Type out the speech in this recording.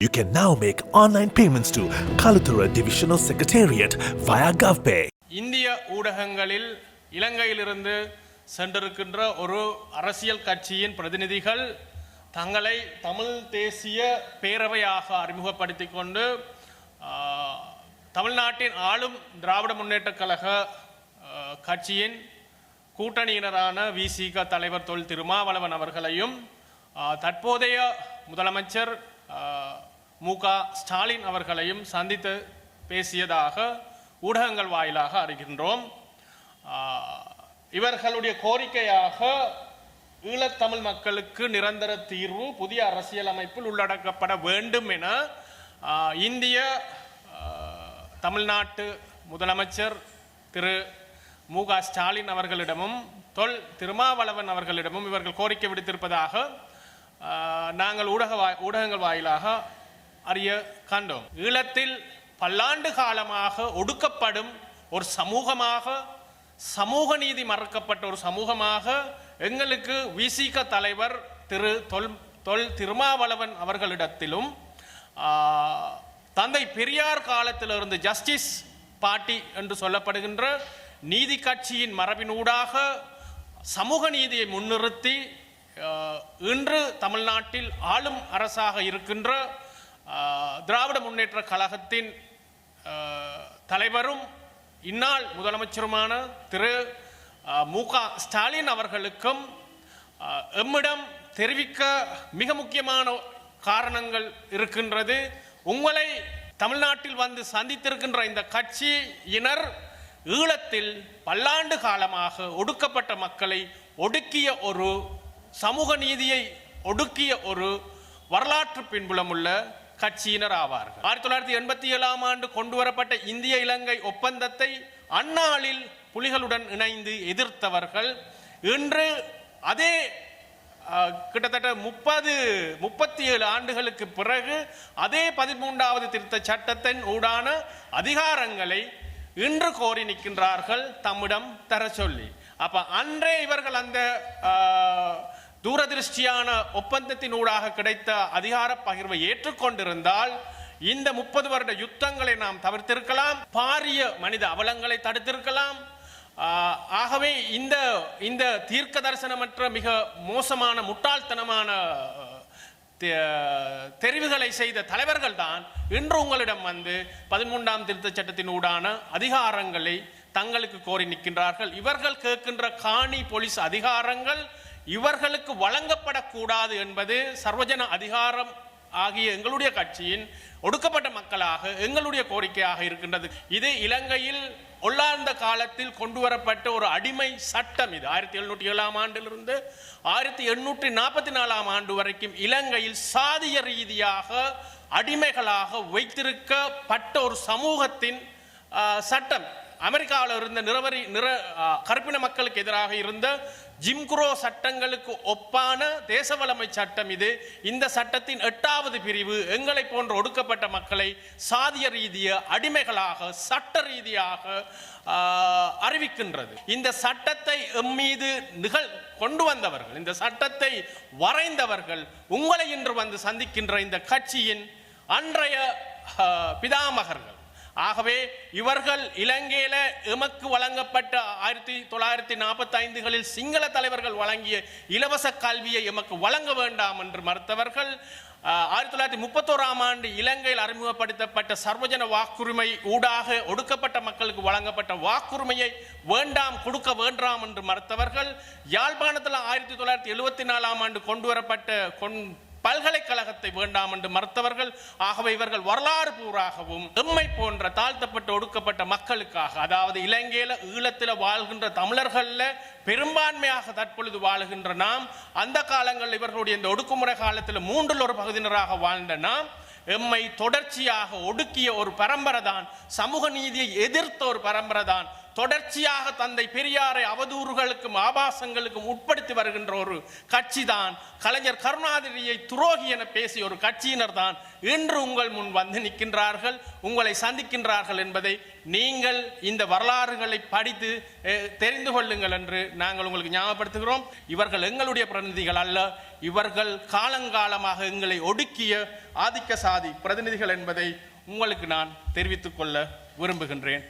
You can now make online payments to Kalathura Divisional Secretariat via GovPay. இந்திய ஊடகங்களில் இலங்கையிலிருந்து சென்றிருக்கின்ற ஒரு அரசியல் கட்சியின் பிரதிநிதிகள் தங்களை தமிழ் தேசிய பேரவையாக அறிமுகப்படுத்தி கொண்டு தமிழ்நாட்டின் ஆளும் திராவிட முன்னேற்ற கழக கட்சியின் கூட்டணியினரான விசிக தலைவர் தொல் திருமாவளவன் அவர்களையும் தற்போதைய முதலமைச்சர் மு. க. ஸ்டாலின் அவர்களையும் சந்தித்து பேசியதாக ஊடகங்கள் வாயிலாக அறிகின்றோம். இவர்களுடைய கோரிக்கையாக ஈழத்தமிழ் மக்களுக்கு நிரந்தர தீர்வு புதிய அரசியலமைப்பில் உள்ளடக்கப்பட வேண்டும் என இந்திய தமிழ்நாட்டு முதலமைச்சர் திரு. மு. க. ஸ்டாலின் அவர்களிடமும் தொல். திருமாவளவன் அவர்களிடமும் இவர்கள் கோரிக்கை விடுத்திருப்பதாக நாங்கள் ஊடக வா ஊடகங்கள் வாயிலாக அறிய கண்டோம். ஈழத்தில் பல்லாண்டு காலமாக ஒடுக்கப்படும் ஒரு சமூகமாக சமூக நீதி மறக்கப்பட்ட ஒரு சமூகமாக எங்களுக்கு விசிக தலைவர் திரு தொல் தொல் திருமாவளவன் அவர்களிடத்திலும் தந்தை பெரியார் காலத்திலிருந்து ஜஸ்டிஸ் பார்ட்டி என்று சொல்லப்படுகின்ற நீதி கட்சியின் மரபினூடாக சமூக நீதியை முன்னிறுத்தி இன்று தமிழ்நாட்டில் ஆளும் அரசாக இருக்கின்ற திராவிட முன்னேற்ற கழகத்தின் தலைவரும் இந்நாள் முதலமைச்சருமான திரு மு ஸ்டாலின் அவர்களுக்கும் எம்மிடம் தெரிவிக்க மிக முக்கியமான காரணங்கள் இருக்கின்றது. உங்களை தமிழ்நாட்டில் வந்து சந்தித்திருக்கின்ற இந்த கட்சியினர் ஈழத்தில் பல்லாண்டு காலமாக ஒடுக்கப்பட்ட மக்களை ஒடுக்கிய ஒரு சமூக நீதியை ஒடுக்கிய ஒரு வரலாற்று பின்புலமுள்ள கட்சியினர் ஆவார்கள் ஆயிரத்தி தொள்ளாயிரத்தி எண்பத்தி ஏழாம் ஆண்டு கொண்டு வரப்பட்ட இந்திய இலங்கை ஒப்பந்தத்தை அந்நாளில் புலிகளுடன் இணைந்து எதிர்த்தவர்கள். இன்று அதே கிட்டத்தட்ட முப்பது முப்பத்தி ஏழு ஆண்டுகளுக்கு பிறகு அதே பதிமூன்றாவது திருத்த சட்டத்தின் ஊடான அதிகாரங்களை இன்று கோரி நிற்கின்றார்கள் தம்மிடம் தர சொல்லி. அப்ப அன்றே இவர்கள் அந்த தூரதிருஷ்டியான ஒப்பந்தத்தினூடாக கிடைத்த அதிகார பகிர்வை ஏற்றுக்கொண்டிருந்தால் இந்த முப்பது வருட யுத்தங்களை நாம் தவிர்த்திருக்கலாம். பாரிய மனித அவலங்களை தடுத்திருக்கலாம். ஆகவே இந்த இந்த தீர்க்க தரிசனமற்ற மிக மோசமான முட்டாள்தனமான தெரிவுகளை செய்த தலைவர்கள் தான் இன்று உங்களிடம் வந்து பதிமூன்றாம் திருத்தச் சட்டத்தினூடான அதிகாரங்களை தங்களுக்கு கோரி நிற்கின்றார்கள். இவர்கள் கேட்கின்ற காணி போலீஸ் அதிகாரங்கள் இவர்களுக்கு வழங்கப்படக்கூடாது என்பது சர்வஜன அதிகாரம் ஆகிய எங்களுடைய கட்சியின் ஒடுக்கப்பட்ட மக்களாக எங்களுடைய கோரிக்கையாக இருக்கின்றது. இது இலங்கையில் ஒல்லாந்த காலத்தில் கொண்டு வரப்பட்ட ஒரு அடிமை சட்டம் இது. ஆயிரத்தி எழுநூற்றி ஏழாம் ஆண்டிலிருந்து ஆயிரத்தி எண்ணூற்றி நாற்பத்தி நாலாம் ஆண்டு வரைக்கும் இலங்கையில் சாதிய ரீதியாக அடிமைகளாக வைத்திருக்கப்பட்ட ஒரு சமூகத்தின் சட்டம். அமெரிக்காவில் இருந்த நிறவரி நிற கருப்பின மக்களுக்கு எதிராக இருந்த ஜிம்குரோ சட்டங்களுக்கு ஒப்பான தேசவளமை சட்டம் இது. இந்த சட்டத்தின் எட்டாவது பிரிவு எங்களை போன்ற ஒடுக்கப்பட்ட மக்களை சாதிய ரீதிய அடிமைகளாக சட்ட ரீதியாக அறிவிக்கின்றது. இந்த சட்டத்தை எம்மீது நிகழ் கொண்டு வந்தவர்கள் இந்த சட்டத்தை வரைந்தவர்கள் உங்களை இன்று வந்து சந்திக்கின்ற இந்த கட்சியின் அன்றைய பிதாமகர்கள். ஆகவே இவர்கள் இலங்கையில் எமக்கு வழங்கப்பட்ட ஆயிரத்தி தொள்ளாயிரத்தி நாற்பத்தி ஐந்துகளில் சிங்கள தலைவர்கள் வழங்கிய இலவச கல்வியை எமக்கு வழங்க வேண்டாம் என்று மறுத்தவர்கள் ஆயிரத்தி தொள்ளாயிரத்தி முப்பத்தோராம் ஆண்டு இலங்கையில் அறிமுகப்படுத்தப்பட்ட சர்வஜன வாக்குரிமை ஊடாக ஒடுக்கப்பட்ட மக்களுக்கு வழங்கப்பட்ட வாக்குரிமையை வேண்டாம் கொடுக்க வேண்டாம் என்று மறுத்தவர்கள் யாழ்ப்பாணத்தில் ஆயிரத்தி தொள்ளாயிரத்தி எழுபத்தி நாலாம் ஆண்டு கொண்டு வரப்பட்ட கொண் பல்கலைக்கழகத்தை வேண்டாம் என்று மறுத்தவர்கள் ஆகவே இவர்கள் வரலாறு பூராகவும் எம்மை போன்ற தாழ்த்தப்பட்டு ஒடுக்கப்பட்ட மக்களுக்காக அதாவது இலங்கையில ஈழத்தில் வாழ்கின்ற தமிழர்கள்ல பெரும்பான்மையாக தற்பொழுது வாழுகின்ற நாம் அந்த காலங்களில் இவர்களுடைய இந்த ஒடுக்குமுறை காலத்தில் மூன்றில் ஒரு பகுதியினராக வாழ்ந்த நாம் எம்மை தொடர்ச்சியாக ஒடுக்கிய ஒரு பரம்பரை தான் சமூக நீதியை எதிர்த்த ஒரு பரம்பரை தான் தொடர்ச்சியாக தந்தை பெரியாரை அவதூறுகளுக்கும் ஆபாசங்களுக்கும் உட்படுத்தி வருகின்ற ஒரு கட்சி தான் கலைஞர் கருணாநிதியை துரோகி என பேசிய ஒரு கட்சியினர் தான் இன்று உங்கள் முன் வந்து நிற்கின்றார்கள் உங்களை சந்திக்கின்றார்கள் என்பதை நீங்கள் இந்த வரலாறுகளை படித்து தெரிந்து கொள்ளுங்கள் என்று நாங்கள் உங்களுக்கு ஞாபகப்படுத்துகிறோம். இவர்கள் எங்களுடைய பிரதிநிதிகள் அல்ல. இவர்கள் காலங்காலமாக எங்களை ஒடுக்கிய ஆதிக்க சாதி பிரதிநிதிகள் என்பதை உங்களுக்கு நான் தெரிவித்துக் கொள்ள விரும்புகின்றேன்.